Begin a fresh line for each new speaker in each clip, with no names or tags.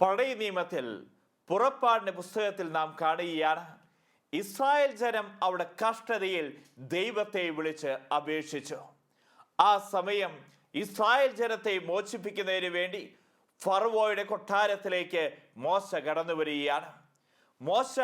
പഴയ നിയമത്തിൽ പുറപ്പാടിന്റെ പുസ്തകത്തിൽ നാം കാണുകയാണ്. ഇസ്രായേൽ ജനം അവിടെ കഷ്ടതയിൽ ദൈവത്തെ വിളിച്ച് അപേക്ഷിച്ചു. ആ സമയം ഇസ്രായേൽ ജനത്തെ മോചിപ്പിക്കുന്നതിന് വേണ്ടി ഫറവോയുടെ കൊട്ടാരത്തിലേക്ക് മോശ കടന്നു വരികയാണ്. മോശ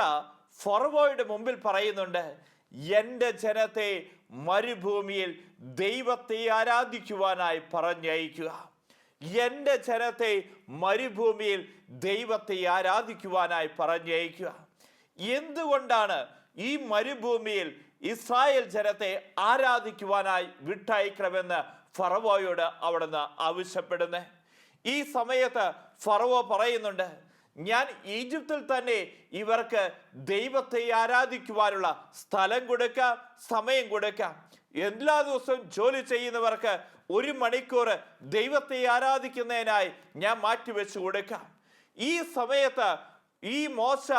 ഫറവോയുടെ മുമ്പിൽ പറയുന്നുണ്ട് എന്റെ ജനത്തെ മരുഭൂമിയിൽ ദൈവത്തെ ആരാധിക്കുവാനായി പറഞ്ഞയക്കുക. എന്റെ ജനത്തെ മരുഭൂമിയിൽ ദൈവത്തെ ആരാധിക്കുവാനായി പറഞ്ഞയക്കുക. എന്തുകൊണ്ടാണ് ഈ മരുഭൂമിയിൽ ഇസ്രായേൽ ജനത്തെ ആരാധിക്കുവാനായി വിട്ടയക്കണമെന്ന് ഫറവോയോട് അവിടുന്ന് ആവശ്യപ്പെടുന്നത് ഈ സമയത്ത് ഫറവോ പറയുന്നുണ്ട് ഞാൻ ഈജിപ്തിൽ തന്നെ ഇവർക്ക് ദൈവത്തെ ആരാധിക്കുവാനുള്ള സ്ഥലം കൊടുക്കാം സമയം കൊടുക്കാം. എല്ലാ ദിവസവും ജോലി ചെയ്യുന്നവർക്ക് ഒരു മണിക്കൂർ ദൈവത്തെ ആരാധിക്കുന്നതിനായി ഞാൻ മാറ്റിവെച്ച് കൊടുക്കാം. ഈ സമയത്ത് ഈ മോശ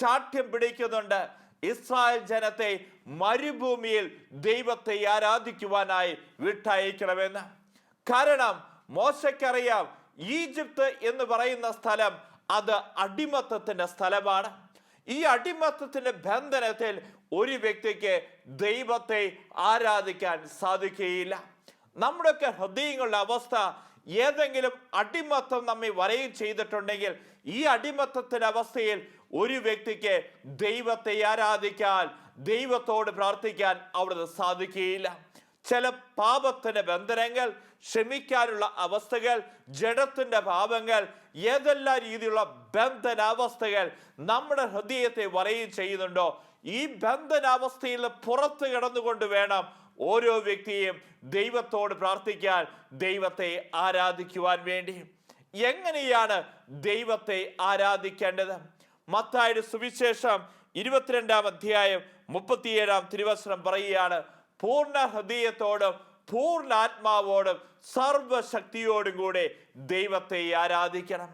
ശാഠ്യം പിടിക്കുന്നുണ്ട്. ഇസ്രായേൽ ജനത്തെ മരുഭൂമിയിൽ ദൈവത്തെ ആരാധിക്കുവാനായി വിട്ടയക്കണമെന്ന്. കാരണം മോശക്കറിയാം ഈജിപ്ത് എന്ന് പറയുന്ന സ്ഥലം അത് അടിമത്തത്തിന്റെ സ്ഥലമാണ്. ഈ അടിമത്തത്തിന്റെ ബന്ധനത്തിൽ ഒരു വ്യക്തിക്ക് ദൈവത്തെ ആരാധിക്കാൻ സാധിക്കുകയില്ല. നമ്മുടെയൊക്കെ ഹൃദയങ്ങളുടെ അവസ്ഥ ഏതെങ്കിലും അടിമത്തം നമ്മെ വരയും ചെയ്തിട്ടുണ്ടെങ്കിൽ ഈ അടിമത്തത്തിന്റെ അവസ്ഥയിൽ ഒരു വ്യക്തിക്ക് ദൈവത്തെ ആരാധിക്കാൻ ദൈവത്തോട് പ്രാർത്ഥിക്കാൻ അവിടുന്ന് സാധിക്കുകയില്ല. ചില പാപത്തിന്റെ ബന്ധനങ്ങൾ ക്ഷമിക്കാനുള്ള അവസ്ഥകൾ ജഡത്തിന്റെ പാപങ്ങൾ ഏതെല്ലാം രീതിയിലുള്ള ബന്ധനാവസ്ഥകൾ നമ്മുടെ ഹൃദയത്തെ വരയും ചെയ്യുന്നുണ്ടോ? ഈ ബന്ധനാവസ്ഥയിൽ പുറത്ത് കിടന്നുകൊണ്ട് വേണം ഓരോ വ്യക്തിയും ദൈവത്തോട് പ്രാർത്ഥിക്കാൻ ദൈവത്തെ ആരാധിക്കുവാൻ വേണ്ടി. എങ്ങനെയാണ് ദൈവത്തെ ആരാധിക്കേണ്ടത്? മത്തായുടെ സുവിശേഷം ഇരുപത്തിരണ്ടാം അധ്യായം മുപ്പത്തിയേഴാം തിരുവസനം പറയുകയാണ് പൂർണ ഹൃദയത്തോടും പൂർണ ആത്മാവോടും സർവശക്തിയോടും കൂടെ ദൈവത്തെ ആരാധിക്കണം.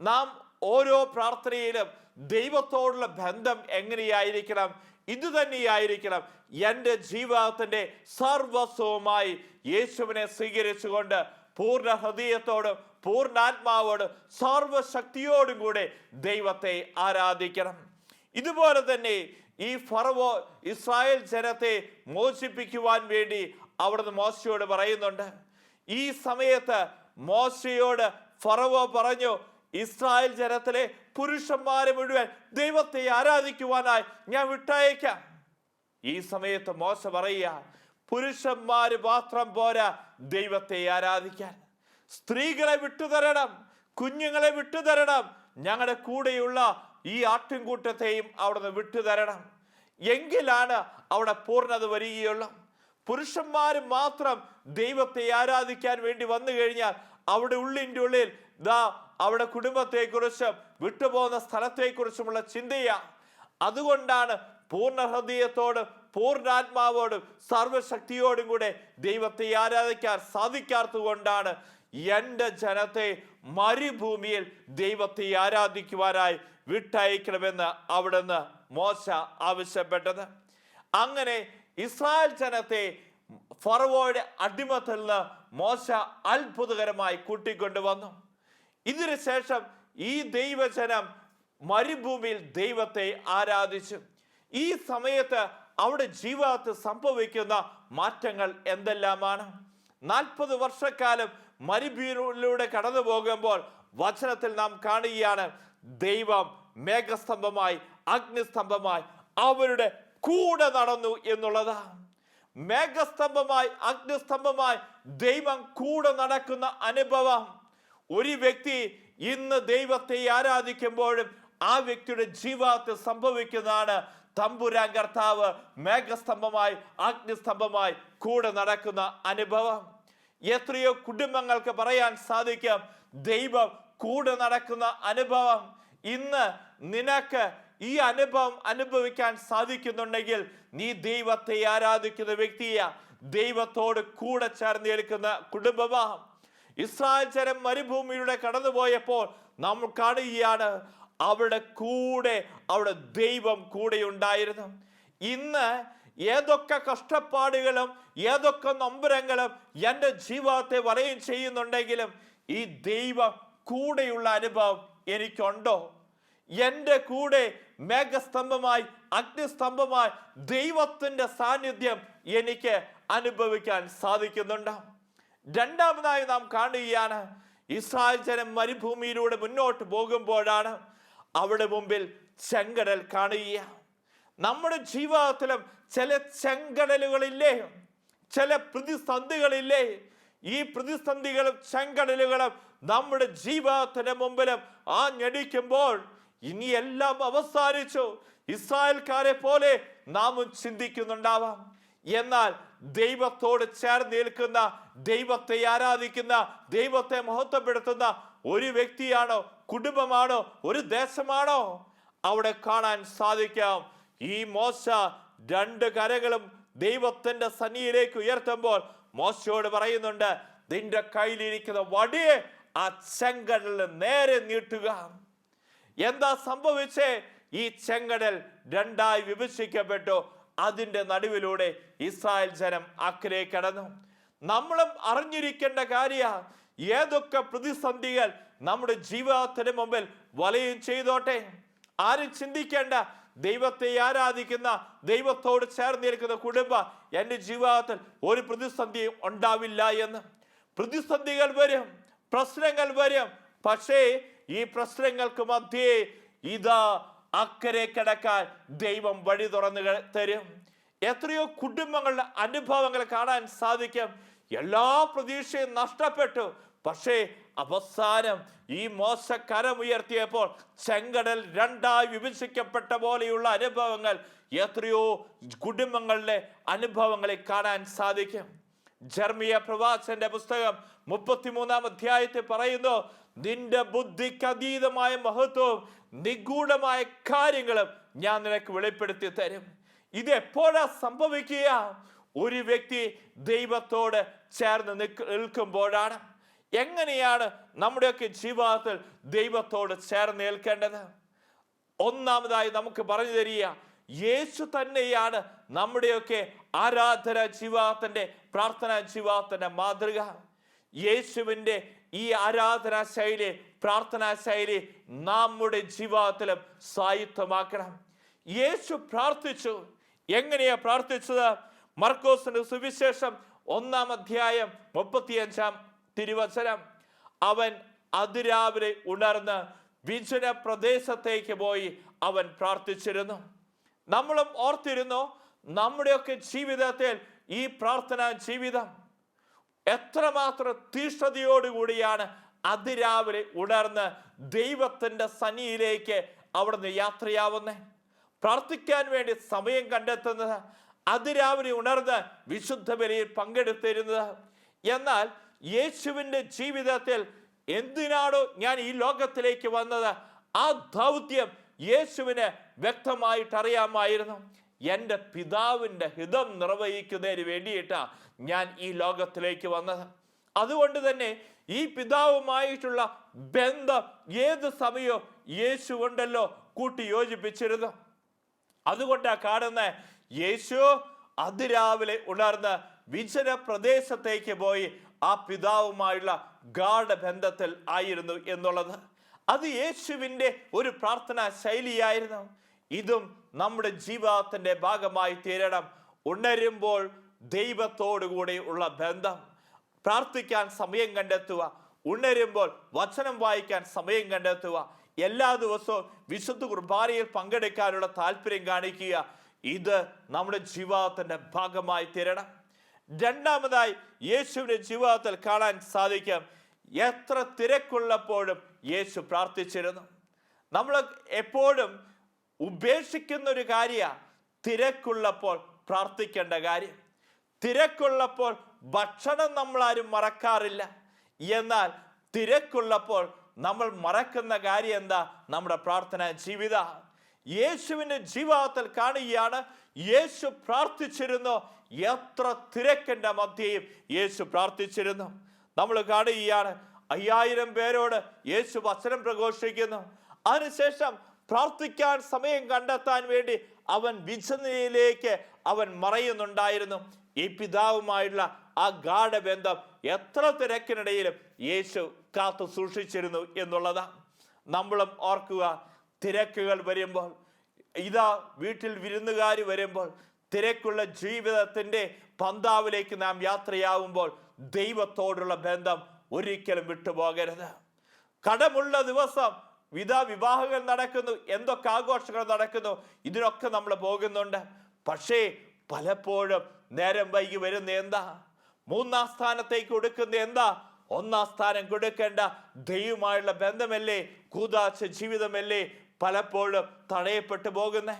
നാം ഓരോ പ്രാർത്ഥനയിലും ദൈവത്തോടുള്ള ബന്ധം എങ്ങനെയായിരിക്കണം? ഇത് തന്നെയായിരിക്കണം എന്റെ ജീവിതത്തിന്റെ സർവസ്വമായി യേശുവിനെ സ്വീകരിച്ചുകൊണ്ട് പൂർണ ഹൃദയത്തോടും പൂർണാത്മാവോടും സർവശക്തിയോടും കൂടെ ദൈവത്തെ ആരാധിക്കണം. ഇതുപോലെ തന്നെ ഈ ഫറവോ ഇസ്രായേൽ ജനത്തെ മോചിപ്പിക്കുവാൻ വേണ്ടി അവിടുന്ന് മോശയോട് പറയുന്നുണ്ട്. ഈ സമയത്ത് മോശയോട് ഫറവോ പറഞ്ഞു ഇസ്രായേൽ ജനത്തിലെ പുരുഷന്മാരെ മുഴുവൻ ദൈവത്തെ ആരാധിക്കുവാനായി ഞാൻ വിട്ടയക്കാം. ഈ സമയത്ത് മോശ പറയുക പുരുഷന്മാര് മാത്രം പോരാ ദൈവത്തെ ആരാധിക്കാൻ. സ്ത്രീകളെ വിട്ടുതരണം കുഞ്ഞുങ്ങളെ വിട്ടുതരണം ഞങ്ങളുടെ കൂടെയുള്ള ഈ ആട്ടിൻകൂട്ടത്തെയും അവിടുന്ന് വിട്ടുതരണം. എങ്കിലാണ് അവിടെ പൂർണത വരികയുള്ളൂ. പുരുഷന്മാർ മാത്രം ദൈവത്തെ ആരാധിക്കാൻ വേണ്ടി വന്നു കഴിഞ്ഞാൽ അവിടെ ഉള്ളിന്റെ ഉള്ളിൽ ദാ അവിടെ കുടുംബത്തെക്കുറിച്ചും വിട്ടുപോകുന്ന സ്ഥലത്തെക്കുറിച്ചുമുള്ള ചിന്തയാണ് അതുകൊണ്ടാണ് പൂർണ ഹൃദയത്തോടും പൂർണാത്മാവോടും സർവശക്തിയോടും കൂടെ ദൈവത്തെ ആരാധിക്കാൻ സാധിക്കാത്തതുകൊണ്ടാണ് എന്റെ ജനത്തെ മരുഭൂമിയിൽ ദൈവത്തെ ആരാധിക്കുവാനായി വിട്ടയക്കണമെന്ന് അവിടുന്ന് മോശ ആവശ്യപ്പെട്ടത്. അങ്ങനെ ഇസ്രായേൽ ജനത്തെ ഫറവോയുടെ അടിമത്തിൽ നിന്ന് മോശ അത്ഭുതകരമായി കൂട്ടിക്കൊണ്ടുവന്നു. ഇതിനു ശേഷം ഈ ദൈവജനം മരുഭൂമിയിൽ ദൈവത്തെ ആരാധിച്ചു. ഈ സമയത്ത് അവിടെ ജീവിതത്തിൽ സംഭവിക്കുന്ന മാറ്റങ്ങൾ എന്തെല്ലാമാണ്? നാൽപ്പത് വർഷക്കാലം മരുഭൂമിയിലൂടെ കടന്നു പോകുമ്പോൾ വചനത്തിൽ നാം കാണുകയാണ് ദൈവം മേഘസ്തംഭമായി അഗ്നിസ്തംഭമായി അവരുടെ കൂടെ നടന്നു എന്നുള്ളതാണ് മേഘസ്തംഭമായി അഗ്നിസ്തംഭമായി ദൈവം കൂടെ നടക്കുന്ന അനുഭവം. ഒരു വ്യക്തി ഇന്ന് ദൈവത്തെ ആരാധിക്കുമ്പോഴും ആ വ്യക്തിയുടെ ജീവാത്ത് സംഭവിക്കുന്നതാണ് തമ്പുരാൻ കർത്താവ് മേഘസ്തംഭമായി അഗ്നിസ്തംഭമായി കൂടെ നടക്കുന്ന അനുഭവം. എത്രയോ കുടുംബങ്ങൾക്ക് പറയാൻ സാധിക്കും ദൈവം കൂടെ നടക്കുന്ന അനുഭവം. ഇന്ന് നിനക്ക് ഈ അനുഭവം അനുഭവിക്കാൻ സാധിക്കുന്നുണ്ടെങ്കിൽ നീ ദൈവത്തെ ആരാധിക്കുന്ന വ്യക്തിയ. ദൈവത്തോട് കൂടെ ചേർന്ന് എടുക്കുന്ന കുടുംബമാണ് ഇസ്രായേൽ ജനം മരുഭൂമിയിലൂടെ കടന്നുപോയപ്പോൾ നമ്മൾ കാണുകയാണ് അവിടെ കൂടെ അവിടെ ദൈവം കൂടെ ഉണ്ടായിരുന്നു ഇന്ന് ഏതൊക്കെ കഷ്ടപ്പാടുകളും ഏതൊക്കെ നൊമ്പരങ്ങളും എന്റെ ജീവിതത്തെ വലയം ചെയ്യുന്നുണ്ടെങ്കിലും ഈ ദൈവം കൂടെയുള്ള അനുഭവം എനിക്കുണ്ടോ? എന്റെ കൂടെ മേഘസ്തംഭമായി അഗ്നിസ്തംഭമായി ദൈവത്തിന്റെ സാന്നിധ്യം എനിക്ക് അനുഭവിക്കാൻ സാധിക്കുന്നുണ്ട്? രണ്ടാമതായി നാം കാണുകയാണ് ഇസ്രായേൽ ജനം മരുഭൂമിയിലൂടെ മുന്നോട്ട് പോകുമ്പോഴാണ് അവിടെ മുമ്പിൽ ചെങ്കടൽ കാണുക നമ്മുടെ ജീവിതത്തിലും ചില ചെങ്കടലുകളില്ലേ ചില പ്രതിസന്ധികളില്ലേ ഈ പ്രതിസന്ധികളും ചെങ്കടലുകളും നമ്മുടെ ജീവിതത്തിന് മുമ്പിലും ആ ഞെടിക്കുമ്പോൾ ഇനി എല്ലാം അവസാനിച്ചു. ഇസ്രായേൽക്കാരെ പോലെ നാമും ചിന്തിക്കുന്നുണ്ടാവാം. എന്നാൽ ദൈവത്തോട് ചേർന്ന് നിൽക്കുന്ന ദൈവത്തെ ആരാധിക്കുന്ന ദൈവത്തെ മഹത്വപ്പെടുത്തുന്ന ഒരു വ്യക്തിയാണോ കുടുംബമാണോ ഒരു ദേശമാണോ? അവിടെ കാണാൻ സാധിക്കാം. ഈ മോശ രണ്ട് കരകളും ദൈവത്തിന്റെ സന്നിയിലേക്ക് ഉയർത്തുമ്പോൾ മോശയോട് പറയുന്നുണ്ട് നിന്റെ കയ്യിലിരിക്കുന്ന വടിയെ ആ ചെങ്കടൽ നേരെ നീട്ടുക. എന്താ സംഭവിച്ചേ? ഈ ചെങ്കടൽ രണ്ടായി വിഭജിക്കപ്പെട്ടു. അതിന്റെ നടുവിലൂടെ ഇസ്രായേൽ ജനം അക്കരെ കടന്നു. നമ്മളും അറിഞ്ഞിരിക്കേണ്ട കാര്യ ഏതൊക്കെ പ്രതിസന്ധികൾ നമ്മുടെ ജീവിതത്തിന് മുമ്പിൽ വലയും ചെയ്തോട്ടെ. ആരും ചിന്തിക്കേണ്ട ദൈവത്തെ ആരാധിക്കുന്ന ദൈവത്തോട് ചേർന്നിരിക്കുന്ന കുടുംബം എന്റെ ജീവിതത്തിൽ ഒരു പ്രതിസന്ധിയും ഉണ്ടാവില്ല എന്ന്. പ്രതിസന്ധികൾ വരും പ്രശ്നങ്ങൾ വരും. പക്ഷേ ഈ പ്രശ്നങ്ങൾക്ക് മധ്യേ ഇതാ അക്കരെ കിടക്കാൻ ദൈവം വഴി തുറന്നു തരും. എത്രയോ കുടുംബങ്ങളുടെ അനുഭവങ്ങൾ കാണാൻ സാധിക്കും. എല്ലാ പ്രതീക്ഷയും നഷ്ടപ്പെട്ടു. പക്ഷേ അവസാനം ഈ മോശ കരമുയർത്തിയപ്പോൾ ചെങ്കടൽ രണ്ടായി വിഭജിക്കപ്പെട്ട പോലെയുള്ള അനുഭവങ്ങൾ എത്രയോ കുടുംബങ്ങളുടെ അനുഭവങ്ങളെ കാണാൻ സാധിക്കും. ജർമിയ പ്രവാസന്റെ പുസ്തകം മുപ്പത്തിമൂന്നാം അധ്യായത്തിൽ പറയുന്നു നിന്റെ ബുദ്ധിക്ക് അതീതമായ മഹത്വവും നിഗൂഢമായ കാര്യങ്ങളും ഞാൻ നിനക്ക് വെളിപ്പെടുത്തി തരും. ഇത് എപ്പോഴാ സംഭവിക്കുക? ഒരു വ്യക്തി ദൈവത്തോട് ചേർന്ന് നിൽക്ക- നിൽക്കുമ്പോഴാണ്. എങ്ങനെയാണ് നമ്മുടെയൊക്കെ ജീവിതത്തിൽ ദൈവത്തോട് ചേർന്ന് നിൽക്കേണ്ടത്? ഒന്നാമതായി നമുക്ക് പറഞ്ഞു തരിക യേശു തന്നെയാണ് നമ്മുടെയൊക്കെ ആരാധന ജീവാത്തിന്റെ പ്രാർത്ഥനാ ജീവാത്തിന്റെ മാതൃക. യേശുവിന്റെ ഈ ആരാധനാ ശൈലി പ്രാർത്ഥനാ ശൈലി നമ്മുടെ ജീവിതത്തിലും സായുധമാക്കണം യേശു പ്രാർത്ഥിച്ചു. എങ്ങനെയാ പ്രാർത്ഥിച്ചത്? മർക്കോസിന്റെ സുവിശേഷം ഒന്നാം അധ്യായം മുപ്പത്തിയഞ്ചാം തിരുവചനം. അവൻ അതിരാവിലെ ഉണർന്ന് വിജന പ്രദേശത്തേക്ക് പോയി അവൻ പ്രാർത്ഥിച്ചിരുന്നു. നമ്മളും ഓർത്തിരുന്നു നമ്മുടെയൊക്കെ ജീവിതത്തിൽ ഈ പ്രാർത്ഥനാ ജീവിതം എത്രമാത്രം തീഷ്ണതയോടുകൂടിയാണ് അതിരാവിലെ ഉണർന്ന് ദൈവത്തിന്റെ സന്നിയിലേക്ക് അവിടുന്ന് യാത്രയാവുന്നത് പ്രാർത്ഥിക്കാൻ വേണ്ടി സമയം കണ്ടെത്തുന്നത് അതിരാവിലെ ഉണർന്ന് വിശുദ്ധ ബലിയിൽ പങ്കെടുത്തിരുന്നത്. എന്നാൽ യേശുവിന്റെ ജീവിതത്തിൽ എന്തിനാണോ ഞാൻ ഈ ലോകത്തിലേക്ക് വന്നത്? ആ ദൗത്യം യേശുവിന് വ്യക്തമായിട്ട് അറിയാമായിരുന്നു എന്റെ പിതാവിന്റെ ഹിതം നിർവഹിക്കുന്നതിന് വേണ്ടിയിട്ടാണ് ഞാൻ ഈ ലോകത്തിലേക്ക് വന്നത് അതുകൊണ്ട് തന്നെ ഈ പിതാവുമായിട്ടുള്ള ബന്ധം ഏത് സമയവും യേശു കൊണ്ടല്ലോ കൂട്ടി യോജിപ്പിച്ചിരുന്നു. അതുകൊണ്ടാ കാണുന്ന യേശു അതിരാവിലെ ഉണർന്ന് വിജന പ്രദേശത്തേക്ക് പോയി ആ പിതാവുമായുള്ള ഗാഠബന്ധത്തിൽ ആയിരുന്നു എന്നുള്ളത്. അത് യേശുവിന്റെ ഒരു പ്രാർത്ഥനാ ശൈലിയായിരുന്നു. ഇതും നമ്മുടെ ജീവിതത്തിന്റെ ഭാഗമായി തീരണം. ഉണരുമ്പോൾ ദൈവത്തോടു കൂടി ഉള്ള ബന്ധം. പ്രാർത്ഥിക്കാൻ സമയം കണ്ടെത്തുക. ഉണരുമ്പോൾ വചനം വായിക്കാൻ സമയം കണ്ടെത്തുക. എല്ലാ ദിവസവും വിശുദ്ധ കുർബാനയിൽ പങ്കെടുക്കാനുള്ള താല്പര്യം കാണിക്കുക. ഇത് നമ്മുടെ ജീവിതത്തിന്റെ ഭാഗമായി തീരണം. രണ്ടാമതായി യേശുവിന്റെ ജീവിതത്തിൽ കാണാൻ സാധിക്കും. എത്ര തിരക്കുള്ളപ്പോഴും യേശു പ്രാർത്ഥിച്ചിരുന്നു. നമ്മൾ എപ്പോഴും ഉപേക്ഷിക്കുന്ന ഒരു തിരക്കുള്ളപ്പോൾ പ്രാർത്ഥിക്കേണ്ട കാര്യം. തിരക്കുള്ളപ്പോൾ ഭക്ഷണം നമ്മൾ ആരും മറക്കാറില്ല. എന്നാൽ തിരക്കുള്ളപ്പോൾ നമ്മൾ മറക്കുന്ന കാര്യം എന്താ? നമ്മുടെ പ്രാർത്ഥന ജീവിത. യേശുവിന്റെ ജീവിതത്തിൽ കാണുകയാണ് യേശു പ്രാർത്ഥിച്ചിരുന്നു. എത്ര തിരക്കിന്റെ മധ്യയും യേശു പ്രാർത്ഥിച്ചിരുന്നു. നമ്മൾ കാണുകയാണ് അയ്യായിരം പേരോട് യേശു വചനം പ്രഘോഷിക്കുന്നു. അതിനുശേഷം പ്രാർത്ഥിക്കാൻ സമയം കണ്ടെത്താൻ വേണ്ടി അവൻ വിജനയിലേക്ക് അവൻ മറയുന്നുണ്ടായിരുന്നു. ഈ പിതാവുമായുള്ള ആ ഗാഠബന്ധം എത്ര തിരക്കിനിടയിലും യേശു കാത്തു സൂക്ഷിച്ചിരുന്നു എന്നുള്ളതാണ് നമ്മളും ഓർക്കുക തിരക്കുകൾ വരുമ്പോൾ ഇതാ വീട്ടിൽ വിരുന്നുകാർ വരുമ്പോൾ തിരക്കുള്ള ജീവിതത്തിന്റെ പന്താവിലേക്ക് നാം യാത്രയാവുമ്പോൾ ദൈവത്തോടുള്ള ബന്ധം ഒരിക്കലും വിട്ടുപോകരുത്. കടമുള്ള ദിവസം വിധ വിവാഹങ്ങൾ നടക്കുന്നു എന്തൊക്കെ ആഘോഷങ്ങൾ നടക്കുന്നു ഇതിനൊക്കെ നമ്മൾ പോകുന്നുണ്ട്. പക്ഷേ പലപ്പോഴും നേരം വൈകി വരുന്ന എന്താ? മൂന്നാം സ്ഥാനത്തേക്ക് കൊടുക്കുന്ന എന്താ? ഒന്നാം സ്ഥാനം കൊടുക്കേണ്ട ദൈവമായുള്ള ബന്ധമല്ലേ? കൂതാശ ജീവിതമല്ലേ? പലപ്പോഴും തടയപ്പെട്ടു പോകുന്നേ.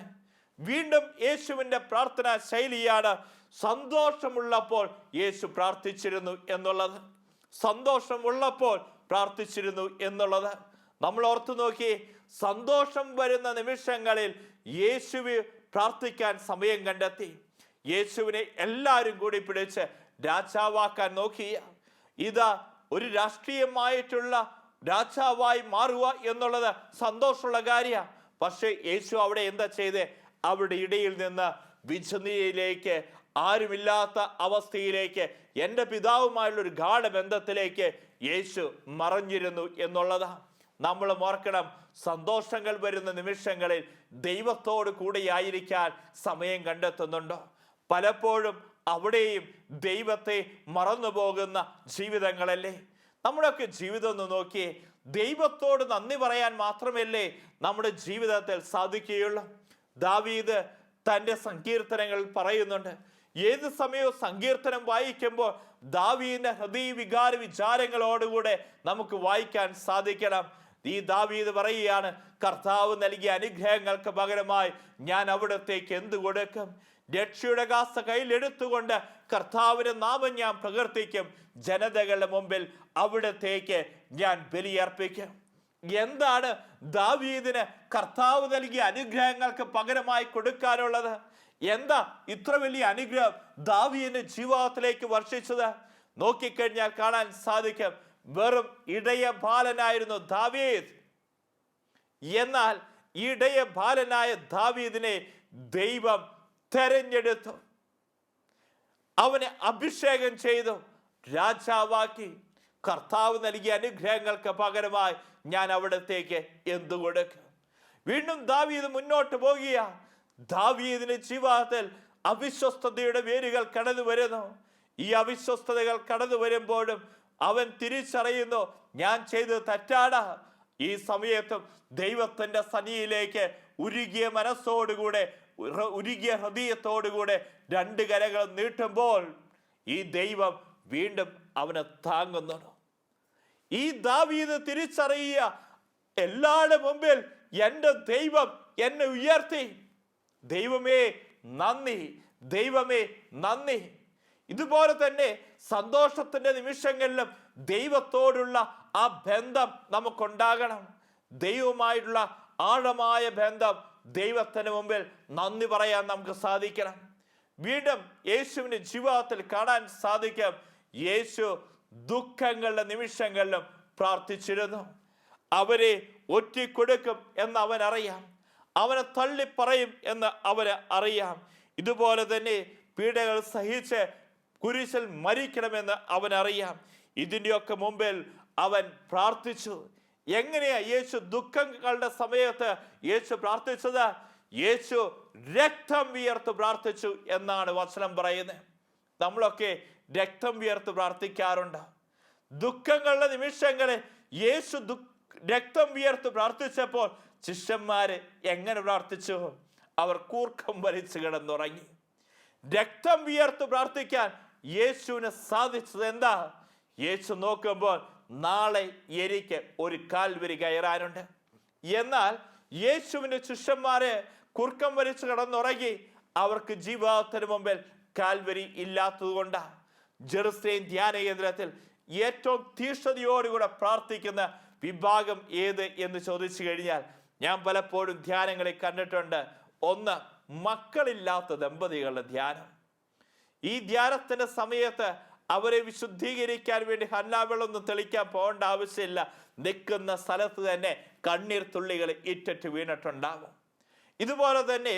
വീണ്ടും യേശുവിന്റെ പ്രാർത്ഥനാ ശൈലിയാണ് സന്തോഷമുള്ളപ്പോൾ യേശു പ്രാർത്ഥിച്ചിരുന്നു എന്നുള്ളത്. സന്തോഷമുള്ളപ്പോൾ പ്രാർത്ഥിച്ചിരുന്നു എന്നുള്ളത്. നമ്മൾ ഓർത്തു നോക്കി സന്തോഷം വരുന്ന നിമിഷങ്ങളിൽ യേശുവി പ്രാർത്ഥിക്കാൻ സമയം കണ്ടെത്തി. യേശുവിനെ എല്ലാവരും കൂടി പിടിച്ച് രാജാവാക്കാൻ നോക്കിയ ഇതാ ഒരു രാഷ്ട്രീയമായിട്ടുള്ള രാജാവായി മാറുക എന്നുള്ളത് സന്തോഷമുള്ള കാര്യമാണ് പക്ഷേ യേശു അവിടെ എന്താ ചെയ്തേ? അവിടെ ഇടയിൽ നിന്ന് വിജനിയിലേക്ക് ആരുമില്ലാത്ത അവസ്ഥയിലേക്ക് എന്റെ പിതാവുമായുള്ള ഒരു ഗാഠബന്ധത്തിലേക്ക് യേശു മറഞ്ഞിരുന്നു എന്നുള്ളതാണ് നമ്മൾ ഓർക്കണം സന്തോഷങ്ങൾ വരുന്ന നിമിഷങ്ങളിൽ ദൈവത്തോട് കൂടെയായിരിക്കാൻ സമയം കണ്ടെത്തുന്നുണ്ടോ? പലപ്പോഴും അവിടെയും ദൈവത്തെ മറന്നു പോകുന്ന ജീവിതങ്ങളല്ലേ? നമ്മുടെയൊക്കെ ജീവിതം ഒന്ന് നോക്കിയേ ദൈവത്തോട് നന്ദി പറയാൻ മാത്രമല്ലേ നമ്മുടെ ജീവിതത്തിൽ സാധിക്കുകയുള്ളൂ. ദാവീദ് തന്റെ സങ്കീർത്തനങ്ങൾ പറയുന്നുണ്ട്. ഏത് സമയവും സങ്കീർത്തനം വായിക്കുമ്പോൾ ദാവീദിന്റെ ഹൃദയ വികാര വിചാരങ്ങളോടുകൂടെ നമുക്ക് വായിക്കാൻ സാധിക്കണം. ഈ ദാവീദ് പറയുകയാണ് കർത്താവ് നൽകിയ അനുഗ്രഹങ്ങൾക്ക് പകരമായി ഞാൻ അവിടത്തേക്ക് എന്ത് കൊടുക്കും? രക്ഷയുടെ കാസ കയ്യിലെടുത്തുകൊണ്ട് കർത്താവിന്റെ നാമം ഞാൻ പ്രകീർത്തിക്കും. ജനതകളുടെ മുമ്പിൽ അവിടത്തേക്ക് ഞാൻ ബലിയർപ്പിക്കും. എന്താണ് ദാവീദിന് കർത്താവ് നൽകിയ അനുഗ്രഹങ്ങൾക്ക് പകരമായി കൊടുക്കാനുള്ളത്? എന്താ ഇത്ര വലിയ അനുഗ്രഹം ദാവീദിന്റെ ജീവിതത്തിലേക്ക് വർഷിച്ചത്? നോക്കിക്കഴിഞ്ഞാൽ കാണാൻ സാധിക്കും വെറും ഇടയ ബാലനായിരുന്നു ദാവീദ്. എന്നാൽ ഇടയ ബാലനായ ദാവീദിനെ ദൈവം തെരഞ്ഞെടുത്തു. അവനെ അഭിഷേകം ചെയ്തു. രാജാവാക്കി. കർത്താവ് നൽകിയ അനുഗ്രഹങ്ങൾക്ക് പകരമായി ഞാൻ അവിടത്തേക്ക് എന്തു കൊടുക്കും? വീണ്ടും ദാവീദ് മുന്നോട്ട് പോകുക. ദാവീദിന് ജീവിതത്തിൽ അവിശ്വസ്തതയുടെ വേരുകൾ കടന്നു വരുന്നു. ഈ അവിശ്വസ്തതകൾ കടന്നു വരുമ്പോഴും അവൻ തിരിച്ചറിയുന്നു ഞാൻ ചെയ്തത് തെറ്റാണ്. ഈ സമയത്തും ദൈവത്തിന്റെ സനിയിലേക്ക് ഉരുകിയ മനസ്സോടുകൂടെ ഉരുകിയ ഹൃദയത്തോടുകൂടെ രണ്ട് കരകൾ നീട്ടുമ്പോൾ ഈ ദൈവം വീണ്ടും അവനെ താങ്ങുന്നു. ഈ ദാവീത് തിരിച്ചറിയുക എല്ലാവരുടെ മുമ്പിൽ എന്റെ ദൈവം എന്നെ ഉയർത്തി. ദൈവമേ നന്ദി ദൈവമേ നന്ദി. ഇതുപോലെ തന്നെ സന്തോഷത്തിന്റെ നിമിഷങ്ങളിലും ദൈവത്തോടുള്ള ആ ബന്ധം നമുക്കുണ്ടാകണം. ദൈവമായിട്ടുള്ള ആഴമായ ബന്ധം ദൈവത്തിന് മുമ്പിൽ നന്ദി പറയാൻ നമുക്ക് സാധിക്കണം. വീണ്ടും യേശുവിന് ജീവിതത്തിൽ കാണാൻ സാധിക്കും. യേശു ദുഃഖങ്ങളുടെ നിമിഷങ്ങളിലും പ്രാർത്ഥിച്ചിരുന്നു. അവരെ ഒറ്റിക്കൊടുക്കും എന്ന് അവൻ അറിയാം അവനെ തള്ളിപ്പറയും എന്ന് അവന് അറിയാം. ഇതുപോലെ തന്നെ പീഡകൾ സഹിച്ച് കുരിശിൽ മരിക്കണമെന്ന് അവനറിയാം. ഇതിന്റെയൊക്കെ മുമ്പിൽ അവൻ പ്രാർത്ഥിച്ചു. എങ്ങനെയാ യേശു ദുഃഖങ്ങളുടെ സമയത്ത് യേശു പ്രാർത്ഥിച്ചത്? യേശു രക്തം വിയർത്ത് പ്രാർത്ഥിച്ചു എന്നാണ് വചനം പറയുന്നത്. നമ്മളൊക്കെ രക്തം വിയർത്ത് പ്രാർത്ഥിക്കാറുണ്ട്. ദുഃഖങ്ങളുടെ നിമിഷങ്ങളിൽ യേശു രക്തം വിയർത്ത് പ്രാർത്ഥിച്ചപ്പോൾ ശിഷ്യന്മാര് എങ്ങനെ പ്രാർത്ഥിച്ചു? അവർ കൂർക്കം വലിച്ചു കിടന്നുറങ്ങി. രക്തം വിയർത്ത് പ്രാർത്ഥിക്കാൻ യേശുവിന് സാധിച്ചത് എന്താ? യേശു നോക്കുമ്പോൾ നാളെ എനിക്ക് ഒരു കാൽവരി കയറാനുണ്ട്. എന്നാൽ യേശുവിന്റെ ശിഷ്യന്മാരെ കുർക്കം വലിച്ചു കടന്നുറങ്ങി അവർക്ക് ജീവിതത്തിന് മുമ്പിൽ കാൽവരി ഇല്ലാത്തതുകൊണ്ട് ജെറുസലേം ധ്യാന കേന്ദ്രത്തിൽ ഏറ്റവും തീഷ്ണതയോടുകൂടെ പ്രാർത്ഥിക്കുന്ന വിഭാഗം ഏത് എന്ന് ചോദിച്ചു കഴിഞ്ഞാൽ ഞാൻ പലപ്പോഴും ധ്യാനങ്ങളിൽ കണ്ടിട്ടുണ്ട്. ഒന്ന് മക്കളില്ലാത്ത ദമ്പതികളുടെ ധ്യാനം. ഈ ധ്യാനത്തിന്റെ സമയത്ത് അവരെ വിശുദ്ധീകരിക്കാൻ വേണ്ടി ഹന്നാവെള്ളൊന്നും തെളിക്കാൻ പോകേണ്ട ആവശ്യമില്ല. നിൽക്കുന്ന സ്ഥലത്ത് തന്നെ കണ്ണീർ തുള്ളികൾ ഇറ്ററ്റ് വീണിട്ടുണ്ടാവും ഇതുപോലെ തന്നെ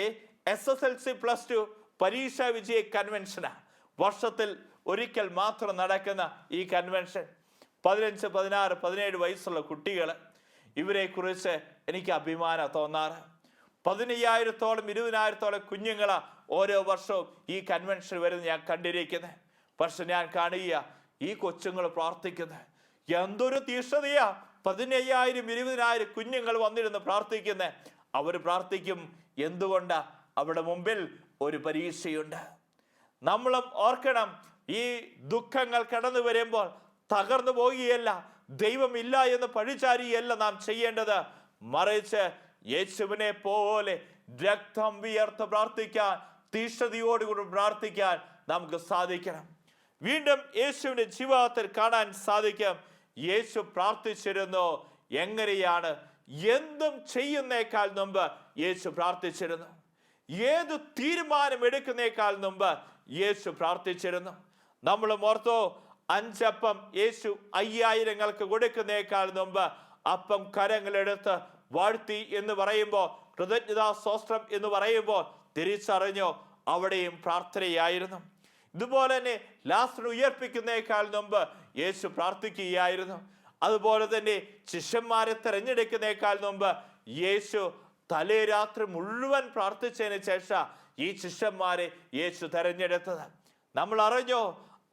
S S L C plus two പരീക്ഷാ വിജയ കൺവെൻഷനാണ് വർഷത്തിൽ ഒരിക്കൽ മാത്രം നടക്കുന്ന ഈ കൺവെൻഷൻ പതിനഞ്ച് പതിനാറ് പതിനേഴ് വയസ്സുള്ള കുട്ടികൾ ഇവരെക്കുറിച്ച് എനിക്ക് അഭിമാനം തോന്നാറ്. പതിനയ്യായിരത്തോളം ഇരുപതിനായിരത്തോളം കുഞ്ഞുങ്ങളാണ് ഓരോ വർഷവും ഈ കൺവെൻഷൻ വരുന്നത് ഞാൻ കണ്ടിരിക്കുന്നത്. പക്ഷെ ഞാൻ കാണുക ഈ കൊച്ചുങ്ങൾ പ്രാർത്ഥിക്കുന്നത് എന്തൊരു തീഷ്ണതയാ. പതിനയ്യായിരം ഇരുപതിനായിരം കുഞ്ഞുങ്ങൾ വന്നിരുന്ന് പ്രാർത്ഥിക്കുന്നത് അവർ പ്രാർത്ഥിക്കും എന്തുകൊണ്ടാ? അവിടെ മുമ്പിൽ ഒരു പരീക്ഷയുണ്ട്. നമ്മളും ഓർക്കണം ഈ ദുഃഖങ്ങൾ കടന്നു വരുമ്പോൾ തകർന്നു പോകുകയല്ല ദൈവമില്ല എന്ന് പഴിച്ചാരിയല്ല നാം ചെയ്യേണ്ടത്. മറിച്ച് യേശുവിനെ പോലെ രക്തം വിയർത്ത് പ്രാർത്ഥിക്കാൻ തീഷ്ണതയോടുകൂടി പ്രാർത്ഥിക്കാൻ നമുക്ക് സാധിക്കണം. വീണ്ടും യേശുവിന്റെ ജീവിതത്തിൽ കാണാൻ സാധിക്കും. യേശു പ്രാർത്ഥിച്ചിരുന്നു. എങ്ങനെയാണ്? എന്തും ചെയ്യുന്നേക്കാൾ മുമ്പ് യേശു പ്രാർത്ഥിച്ചിരുന്നു. ഏത് തീരുമാനം എടുക്കുന്നേക്കാൾ മുമ്പ് യേശു പ്രാർത്ഥിച്ചിരുന്നു. നമ്മൾ ഓർത്തോ അഞ്ചപ്പം യേശു അയ്യായിരങ്ങൾക്ക് കൊടുക്കുന്നേക്കാൾ മുമ്പ് അപ്പം കരങ്ങളെടുത്ത് വാഴ്ത്തി എന്ന് പറയുമ്പോൾ കൃതജ്ഞതാ സ്വസ്ത്രം എന്ന് പറയുമ്പോൾ തിരിച്ചറിഞ്ഞോ അവിടെയും പ്രാർത്ഥനയായിരുന്നു. ഇതുപോലെ തന്നെ ലാസ്റ്റർ ഉയർപ്പിക്കുന്നേക്കാൾ മുമ്പ് യേശു പ്രാർത്ഥിക്കുകയായിരുന്നു. അതുപോലെ തന്നെ ശിഷ്യന്മാരെ തെരഞ്ഞെടുക്കുന്നേക്കാൾ മുമ്പ് യേശു തലേ രാത്രി മുഴുവൻ പ്രാർത്ഥിച്ചതിന് ശേഷം ഈ ശിഷ്യന്മാരെ യേശു തെരഞ്ഞെടുത്തത്. നമ്മൾ അറിഞ്ഞോ?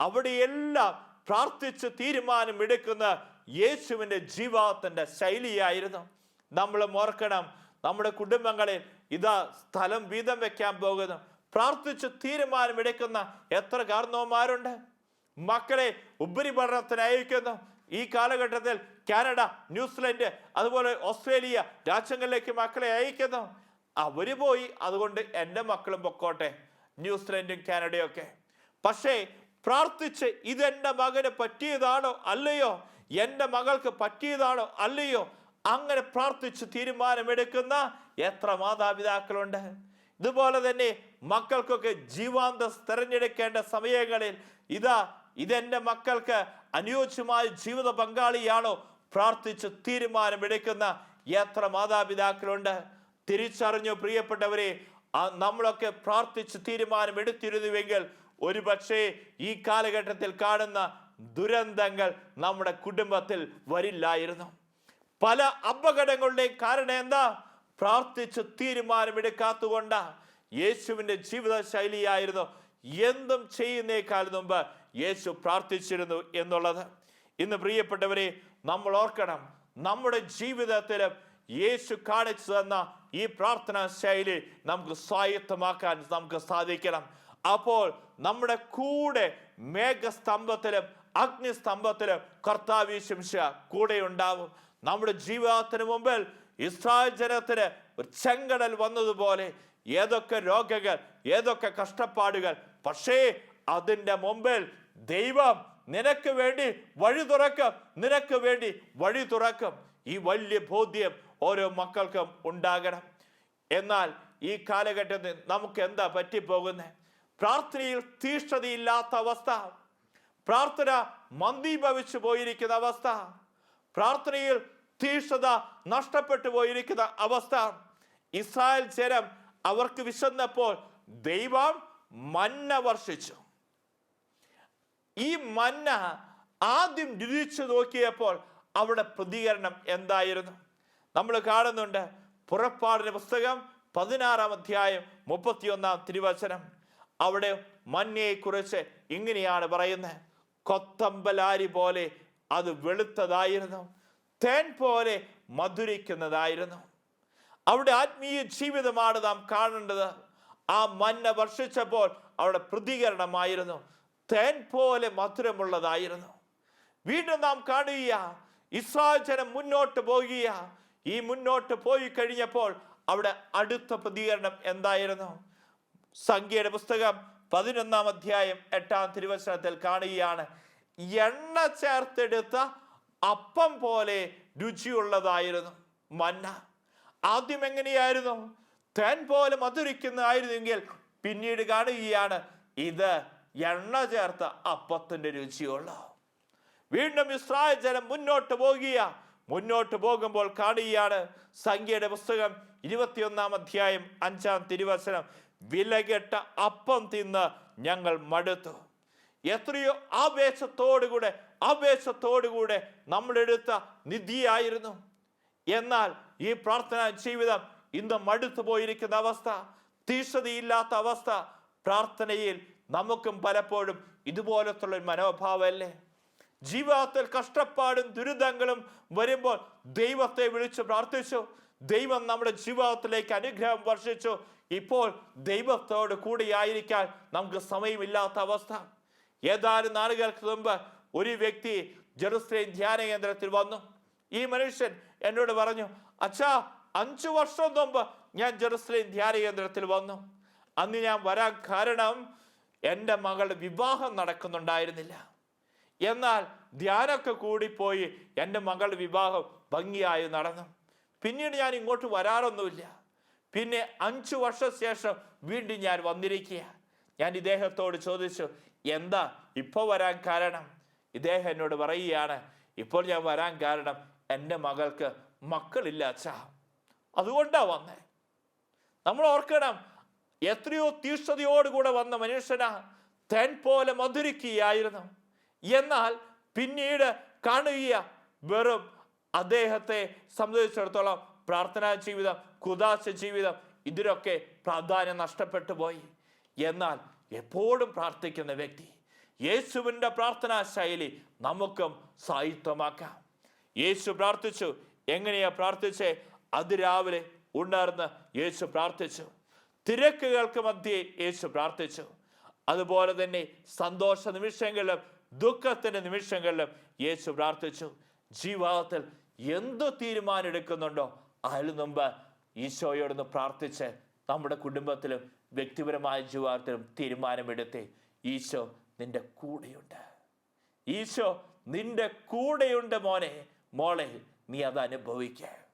അവിടെയെല്ലാം പ്രാർത്ഥിച്ച് തീരുമാനം എടുക്കുന്ന യേശുവിന്റെ ജീവിതത്തിന്റെ ശൈലിയായിരുന്നു. നമ്മൾ ഓർക്കണം നമ്മുടെ കുടുംബങ്ങളിൽ ഇതാ സ്ഥലം വീതം വെക്കാൻ പോകുന്നു. പ്രാർത്ഥിച്ച് തീരുമാനമെടുക്കുന്ന എത്ര കാരണവന്മാരുണ്ട് മക്കളെ ഉപരിപഠനത്തിന് അയക്കുന്നു ഈ കാലഘട്ടത്തിൽ കാനഡ ന്യൂസിലൻഡ് അതുപോലെ ഓസ്ട്രേലിയ രാജ്യങ്ങളിലേക്ക് മക്കളെ അയക്കുന്നു അവർ പോയി അതുകൊണ്ട് എന്റെ മക്കളും പൊക്കോട്ടെ ന്യൂസിലൻഡും കാനഡയും ഒക്കെ. പക്ഷേ പ്രാർത്ഥിച്ച് ഇതെന്റെ മകന് പറ്റിയതാണോ അല്ലയോ? എന്റെ മകൾക്ക് പറ്റിയതാണോ അല്ലയോ? അങ്ങനെ പ്രാർത്ഥിച്ച് തീരുമാനമെടുക്കുന്ന എത്ര മാതാപിതാക്കളുണ്ട്? ഇതുപോലെ തന്നെ മക്കൾക്കൊക്കെ ജീവാന്തം തിരഞ്ഞെടുക്കേണ്ട സമയങ്ങളിൽ ഇതാ ഇതെന്റെ മക്കൾക്ക് അനുയോജ്യമായ ജീവിത പങ്കാളിയാണോ പ്രാർത്ഥിച്ച് തീരുമാനമെടുക്കുന്ന എത്ര മാതാപിതാക്കളുണ്ട്? തിരിച്ചറിഞ്ഞു പ്രിയപ്പെട്ടവരെ നമ്മളൊക്കെ പ്രാർത്ഥിച്ച് തീരുമാനമെടുത്തിരുന്നുവെങ്കിൽ ഒരു പക്ഷേ ഈ കാലഘട്ടത്തിൽ കാണുന്ന ദുരന്തങ്ങൾ നമ്മുടെ കുടുംബത്തിൽ വരില്ലായിരുന്നു. പല അപകടങ്ങളുടെയും കാരണം എന്താ? പ്രാർത്ഥിച്ച് തീരുമാനമെടുക്കാത്തുകൊണ്ട് യേശുവിന്റെ ജീവിത ശൈലിയായിരുന്നു എന്തും ചെയ്യുന്നേക്കാൾ മുമ്പ് യേശു പ്രാർത്ഥിച്ചിരുന്നു എന്നുള്ളത്. ഇന്ന് പ്രിയപ്പെട്ടവരെ നമ്മൾ ഓർക്കണം നമ്മുടെ ജീവിതത്തിലും യേശു കാണിച്ചു തന്ന ഈ പ്രാർത്ഥനാ ശൈലി നമുക്ക് സ്വായത്തമാക്കാൻ നമുക്ക് സാധിക്കണം. അപ്പോൾ നമ്മുടെ കൂടെ മേഘസ്തംഭത്തിലും അഗ്നിസ്തംഭത്തിലും കർത്താവീശംശ കൂടെ ഉണ്ടാവും നമ്മുടെ ജീവിതത്തിന് മുമ്പിൽ ഇസ്രായേൽ ജനത്തിന് ഒരു ചെങ്കടൽ വന്നതുപോലെ ഏതൊക്കെ രോഗങ്ങൾ ഏതൊക്കെ കഷ്ടപ്പാടുകൾ. പക്ഷേ അതിന്റെ മുമ്പിൽ ദൈവം നിനക്ക് വേണ്ടി വഴി തുറക്കും. നിനക്ക് വേണ്ടി വഴി തുറക്കും. ഈ വലിയ ബോധ്യം ഓരോ മക്കൾക്കും ഉണ്ടാകണം. എന്നാൽ ഈ കാലഘട്ടത്തിൽ നമുക്ക് എന്താ പറ്റിപ്പോകുന്നത് പ്രാർത്ഥനയിൽ തീഷ്ണതയില്ലാത്ത അവസ്ഥ. പ്രാർത്ഥന മന്ദീഭവിച്ചു പോയിരിക്കുന്ന അവസ്ഥ. പ്രാർത്ഥനയിൽ തീഷ്ണത നഷ്ടപ്പെട്ടു പോയിരിക്കുന്ന അവസ്ഥ. ഇസ്രായേൽ ചേരം അവർക്ക് വിശന്നപ്പോൾ ദൈവം മന്ന വർഷിച്ചു. ഈ മന്ന ആദ്യം രുചിച്ചു നോക്കിയപ്പോൾ അവിടെ പ്രതികരണം എന്തായിരുന്നു? നമ്മൾ കാണുന്നുണ്ട് പുറപ്പാടിന്റെ പുസ്തകം പതിനാറാം അധ്യായം മുപ്പത്തിയൊന്നാം തിരുവചനം. അവിടെ മഞ്ഞയെക്കുറിച്ച് ഇങ്ങനെയാണ് പറയുന്നത്. കൊത്തമ്പലാരി പോലെ അത് വെളുത്തതായിരുന്നു. തേൻ പോലെ മധുരിക്കുന്നതായിരുന്നു. അവിടെ ആത്മീയ ജീവിതമാണ് നാം കാണേണ്ടത്. ആ മഞ്ഞ വർഷിച്ചപ്പോൾ അവിടെ പ്രതികരണമായിരുന്നു. തേൻ പോലെ മധുരമുള്ളതായിരുന്നു. വീണ്ടും നാം കാണുക ഇസ്രായേൽ ജനം മുന്നോട്ട് പോകുക ഈ മുന്നോട്ട് പോയി കഴിഞ്ഞപ്പോൾ അവിടെ അടുത്ത പ്രതികരണം എന്തായിരുന്നു? സംഖ്യയുടെ പുസ്തകം പതിനൊന്നാം അധ്യായം എട്ടാം തിരുവചനത്തിൽ കാണുകയാണ്. എണ്ണ ചേർത്തെടുത്ത അപ്പം പോലെ രുചിയുള്ളതായിരുന്നു മന്ന. ആദ്യം എങ്ങനെയായിരുന്നു? തേൻ പോലെ മധുരിക്കുന്നതായിരുന്നെങ്കിൽ പിന്നീട് കാണുകയാണ് ഇത് എണ്ണ ചേർത്ത അപ്പത്തിന്റെ രുചിയുള്ള. വീണ്ടും ഇസ്രായേൽ ജനം മുന്നോട്ട് പോകുക. മുന്നോട്ട് പോകുമ്പോൾ കാണുകയാണ് സംഖ്യയുടെ പുസ്തകം ഇരുപത്തിയൊന്നാം അധ്യായം അഞ്ചാം തിരുവചനം. വിലകെട്ട അപ്പം തിന്ന് ഞങ്ങൾ മടുത്തു. എത്രയോ ആവേശത്തോടുകൂടെ ആവേശത്തോടുകൂടെ നമ്മളെടുത്ത നിധിയായിരുന്നു. എന്നാൽ ഈ പ്രാർത്ഥനാ ജീവിതം ഇന്ന് മടുത്തു പോയിരിക്കുന്ന അവസ്ഥ തീഷ്ണതയില്ലാത്ത അവസ്ഥ പ്രാർത്ഥനയിൽ നമുക്കും പലപ്പോഴും ഇതുപോലത്തുള്ള ഒരു മനോഭാവമല്ലേ? ജീവിതത്തിൽ കഷ്ടപ്പാടും ദുരിതങ്ങളും വരുമ്പോൾ ദൈവത്തെ വിളിച്ച് പ്രാർത്ഥിച്ചു ദൈവം നമ്മുടെ ജീവിതത്തിലേക്ക് അനുഗ്രഹം വർഷിച്ചു. ഇപ്പോൾ ദൈവത്തോട് കൂടിയായിരിക്കാൻ നമുക്ക് സമയമില്ലാത്ത അവസ്ഥ. ഏതാനും നാളുകൾക്ക് മുമ്പ് ഒരു വ്യക്തി ജെറുസലേം ധ്യാന കേന്ദ്രത്തിൽ വന്നു. ഈ മനുഷ്യൻ എന്നോട് പറഞ്ഞു അച്ഛാ അഞ്ചു വർഷം മുമ്പ് ഞാൻ ജെറുസലേം ധ്യാന കേന്ദ്രത്തിൽ വന്നു. അന്ന് ഞാൻ വരാൻ കാരണം എന്റെ മകളുടെ വിവാഹം നടക്കുന്നുണ്ടായിരുന്നില്ല. എന്നാൽ ധ്യാനമൊക്കെ കൂടിപ്പോയി എന്റെ മകളുടെ വിവാഹം ഭംഗിയായി നടന്നു. പിന്നീട് ഞാൻ ഇങ്ങോട്ട് വരാറൊന്നുമില്ല. പിന്നെ അഞ്ചു വർഷ ശേഷം വീണ്ടും ഞാൻ വന്നിരിക്കുക ഞാൻ ഇദ്ദേഹത്തോട് ചോദിച്ചു എന്താ? ഇപ്പോൾ വരാൻ കാരണം? ഇദ്ദേഹം എന്നോട് പറയുകയാണ് ഇപ്പോൾ ഞാൻ വരാൻ കാരണം എന്റെ മകൾക്ക് മക്കളില്ല അച്ഛാ. അതുകൊണ്ടാ വന്നേ. നമ്മൾ ഓർക്കണം എത്രയോ തീഷ്ണതയോടുകൂടെ വന്ന മനുഷ്യനാ തേൻ പോലെ മധുരിക്കുകയായിരുന്നു. എന്നാൽ പിന്നീട് കാണുക വെറും അദ്ദേഹത്തെ സംബന്ധിച്ചിടത്തോളം പ്രാർത്ഥനാ ജീവിതം കുദാശ ജീവിതം ഇതിനൊക്കെ പ്രാധാന്യം നഷ്ടപ്പെട്ടു പോയി. എന്നാൽ എപ്പോഴും പ്രാർത്ഥിക്കുന്ന വ്യക്തി യേശുവിന്റെ പ്രാർത്ഥനാ ശൈലി നമുക്കും സായുധമാക്കാം യേശു പ്രാർത്ഥിച്ചു. എങ്ങനെയാ പ്രാർത്ഥിച്ചേ? അതിരാവിലെ ഉണർന്ന് യേശു പ്രാർത്ഥിച്ചു. തിരക്കുകൾക്ക് മധ്യേ യേശു പ്രാർത്ഥിച്ചു. അതുപോലെ തന്നെ സന്തോഷ നിമിഷങ്ങളിലും ദുഃഖത്തിന്റെ നിമിഷങ്ങളിലും യേശു പ്രാർത്ഥിച്ചു. ജീവിതത്തിൽ എന്ത് തീരുമാനം എടുക്കുന്നുണ്ടോ അതിനു മുമ്പ് ഈശോയോടൊന്ന് പ്രാർത്ഥിച്ച് നമ്മുടെ കുടുംബത്തിലും വ്യക്തിപരമായ ജീവിതത്തിലും തീരുമാനമെടുത്തേ ഈശോ നിന്റെ കൂടെയുണ്ട്. ഈശോ നിന്റെ കൂടെയുണ്ട് മോനെ. മോളെ നീ അത് അനുഭവിക്കുക